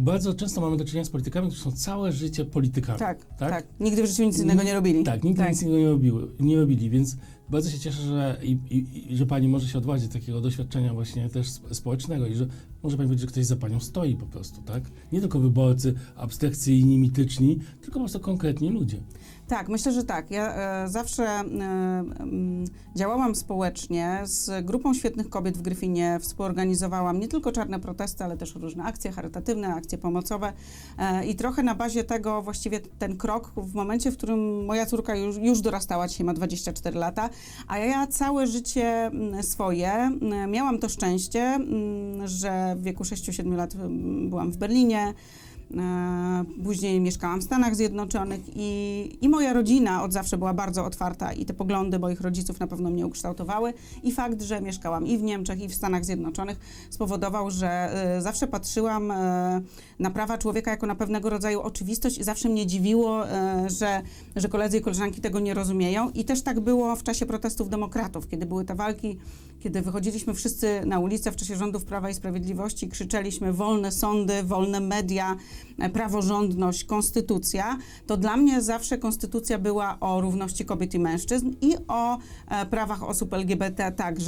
bardzo często mamy do czynienia z politykami, którzy są całe życie politykami. Tak, tak, Nigdy w życiu nic innego nie robili. Tak, nigdy nic innego nie, robiły, nie robili, więc bardzo się cieszę, że, i, i, że pani może się odważyć do takiego doświadczenia właśnie też sp- społecznego i że może pani powiedzieć, że ktoś za panią stoi po prostu, tak? Nie tylko wyborcy abstrakcyjni, mityczni, tylko po prostu konkretni ludzie. Tak, myślę, że tak. Ja e, zawsze e, mm, działałam społecznie z grupą świetnych kobiet w Gryfinie. Współorganizowałam nie tylko czarne protesty, ale też różne akcje charytatywne, akcje pomocowe. E, I trochę na bazie tego właściwie ten krok w momencie, w którym moja córka już, już dorastała, dzisiaj ma 24 lata, a ja całe życie mm, swoje mm, miałam to szczęście, że w wieku 6-7 lat byłam w Berlinie. E, Później mieszkałam w Stanach Zjednoczonych i, i moja rodzina od zawsze była bardzo otwarta i te poglądy moich rodziców na pewno mnie ukształtowały. I fakt, że mieszkałam i w Niemczech, i w Stanach Zjednoczonych spowodował, że e, zawsze patrzyłam e, na prawa człowieka jako na pewnego rodzaju oczywistość i zawsze mnie dziwiło, że, że koledzy i koleżanki tego nie rozumieją. I też tak było w czasie protestów demokratów, kiedy były te walki, kiedy wychodziliśmy wszyscy na ulicę w czasie rządów Prawa i Sprawiedliwości, krzyczeliśmy wolne sądy, wolne media, e, praworządność, konstytucja, to dla mnie zawsze konstytucja była o równości kobiet i mężczyzn i o e, prawach osób LGBT także.